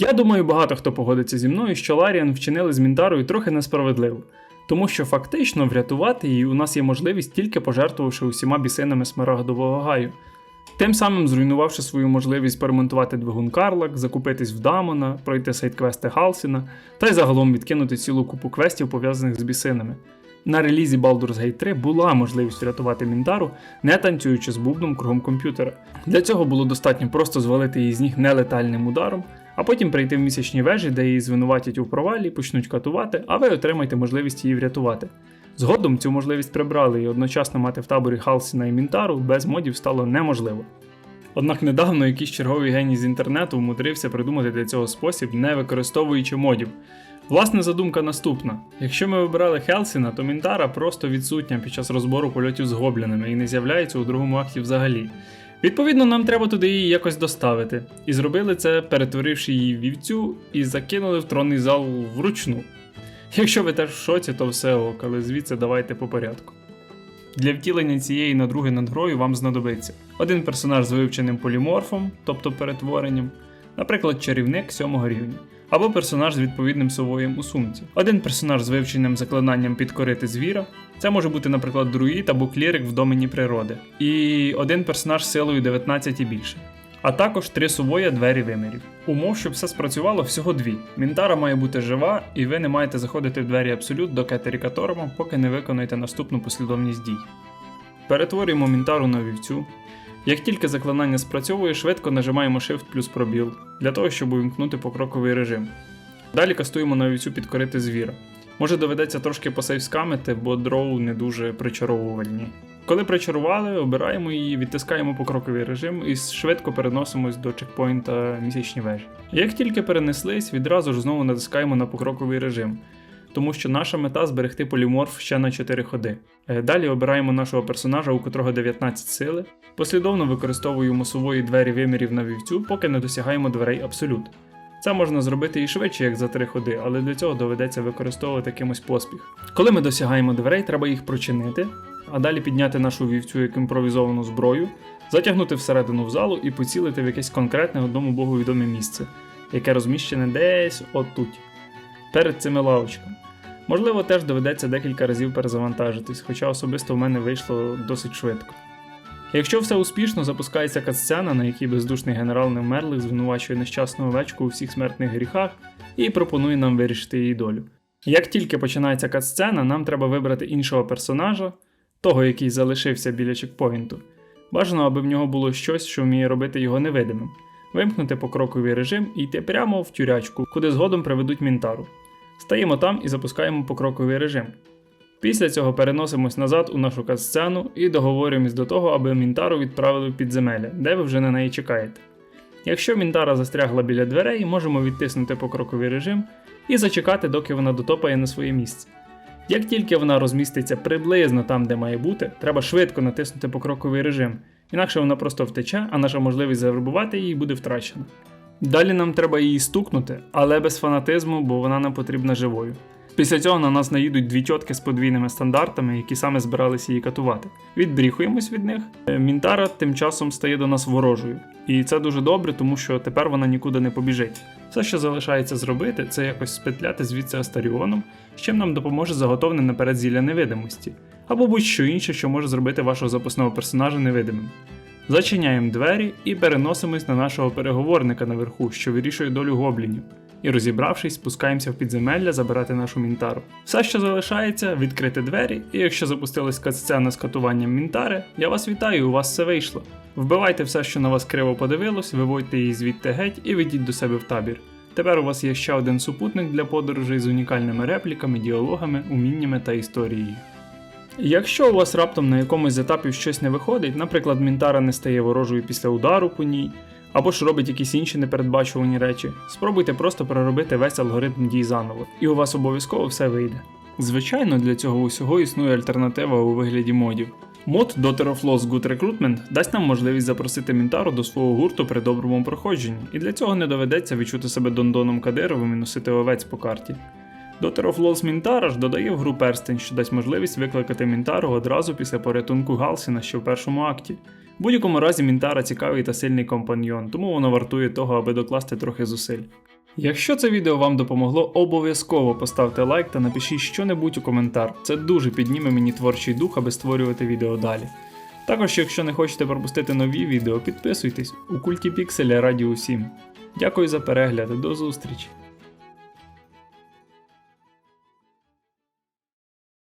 Я думаю, багато хто погодиться зі мною, що Ларіан вчинили з Мінтарою трохи несправедливо, тому що фактично врятувати її у нас є можливість тільки пожертвувавши усіма бісинами Смарагдового гаю, тим самим зруйнувавши свою можливість поремонтувати двигун Карлак, закупитись в Дамона, пройти сайт-квести Халсіна та й загалом відкинути цілу купу квестів пов'язаних з бісинами. На релізі Baldur's Gate 3 була можливість врятувати Мінтару, не танцюючи з бубном кругом комп'ютера. Для цього було достатньо просто звалити її з ніг нелетальним ударом, а потім прийти в місячні вежі, де її звинуватять у провалі, почнуть катувати, а ви отримаєте можливість її врятувати. Згодом цю можливість прибрали, і одночасно мати в таборі Халсіна і Мінтару без модів стало неможливо. Однак недавно якийсь черговий геній з інтернету вмудрився придумати для цього спосіб, не використовуючи модів. Власне задумка наступна: якщо ми вибирали Хелсіна, то Мінтара просто відсутня під час розбору польотів з гоблінами і не з'являється у другому акті взагалі. Відповідно, нам треба туди її якось доставити. І зробили це, перетворивши її в вівцю і закинули в тронний зал вручну. Якщо ви теж в шоці, то все ок, але звідси давайте по порядку. Для втілення цієї надруги над грою вам знадобиться один персонаж з вивченим поліморфом, тобто перетворенням, наприклад, чарівник 7 рівня, або персонаж з відповідним совоєм у сумці, один персонаж з вивченим заклинанням підкорити звіра, це може бути, наприклад, друїд або клірик в домені природи, і один персонаж з силою 19 і більше. А також три сувоя двері вимірів. Умов, щоб все спрацювало, всього дві. Мінтара має бути жива, і ви не маєте заходити в двері абсолют до кетері Каторома, поки не виконаєте наступну послідовність дій. Перетворюємо мінтару на вівцю. Як тільки заклинання спрацьовує, швидко нажимаємо Shift плюс пробіл для того, щоб увімкнути покроковий режим. Далі кастуємо на вівцю підкорити звіра. Може доведеться трошки посейвскамити, бо дроу не дуже причаровувальні. Коли причарували, обираємо її, відтискаємо покроковий режим і швидко переносимось до чекпоінта місячні вежі. Як тільки перенеслись, відразу ж знову натискаємо на покроковий режим, тому що наша мета зберегти поліморф ще на 4 ходи. Е, Далі обираємо нашого персонажа, у котрого 19 сили, послідовно використовуємо сувої двері вимірів на вівцю, поки не досягаємо дверей абсолют. Це можна зробити і швидше, як за 3 ходи, але для цього доведеться використовувати якимось поспіх. Коли ми досягаємо дверей, треба їх прочинити, а далі підняти нашу вівцю як імпровізовану зброю, затягнути всередину в залу і поцілити в якесь конкретне одному богу відоме місце, яке розміщене десь отут, перед цими лавочками. Можливо, теж доведеться декілька разів перезавантажитись, хоча особисто в мене вийшло досить швидко. Якщо все успішно, запускається катсцена, на якій бездушний генерал невмерлих звинувачує нещасну овечку у всіх смертних гріхах і пропонує нам вирішити її долю. Як тільки починається катсцена, нам треба вибрати іншого персонажа, того, який залишився біля чекпоінту. Бажано, аби в нього було щось, що вміє робити його невидимим, вимкнути покроковий режим і йти прямо в тюрячку, куди згодом приведуть мінтару. Стаємо там і запускаємо покроковий режим. Після цього переносимось назад у нашу катсцену і договорюємось до того, аби Мінтару відправили в підземелля, де ви вже на неї чекаєте. Якщо Мінтара застрягла біля дверей, можемо відтиснути покроковий режим і зачекати, доки вона дотопає на своє місце. Як тільки вона розміститься приблизно там, де має бути, треба швидко натиснути покроковий режим, інакше вона просто втече, а наша можливість завербувати її буде втрачена. Далі нам треба її стукнути, але без фанатизму, бо вона нам потрібна живою. Після цього на нас наїдуть дві тітки з подвійними стандартами, які саме збиралися її катувати. Відбріхуємось від них. Е, Мінтара тим часом стає до нас ворожою. І це дуже добре, тому що тепер вона нікуди не побіжить. Все, що залишається зробити, це якось спетляти звідси Астаріоном, з чим нам допоможе заготовлене наперед зілля невидимості, або будь-що інше, що може зробити вашого запасного персонажа невидимим. Зачиняємо двері і переносимось на нашого переговорника наверху, що вирішує долю гоблінів. І розібравшись, спускаємося в підземелля забирати нашу мінтару. Все, що залишається, відкрити двері, і якщо запустилась катсцена з катуванням мінтари, я вас вітаю, у вас все вийшло. Вбивайте все, що на вас криво подивилось, виводьте її звідти геть і ведіть до себе в табір. Тепер у вас є ще один супутник для подорожей з унікальними репліками, діалогами, уміннями та історією. Якщо у вас раптом на якомусь з етапів щось не виходить, наприклад, Мінтара не стає ворожою після удару по ній, або ж робить якісь інші непередбачувані речі, спробуйте просто переробити весь алгоритм дій заново, і у вас обов'язково все вийде. Звичайно, для цього усього існує альтернатива у вигляді модів. Мод of Lost Good Recruitment дасть нам можливість запросити Мінтару до свого гурту при доброму проходженні, і для цього не доведеться відчути себе Дондоном Кадировим і носити овець по карті. Of Lost Мінтара ж додає в гру перстень, що дасть можливість викликати Мінтару одразу після порятунку Галсіна ще в першому акті. В будь-якому разі Мінтара цікавий та сильний компаньйон, тому воно вартує того, аби докласти трохи зусиль. Якщо це відео вам допомогло, обов'язково поставте лайк та напишіть щонебудь у коментар. Це дуже підніме мені творчий дух, аби створювати відео далі. Також, якщо не хочете пропустити нові відео, підписуйтесь у культі Пікселя раді усім. Дякую за перегляд, до зустрічі!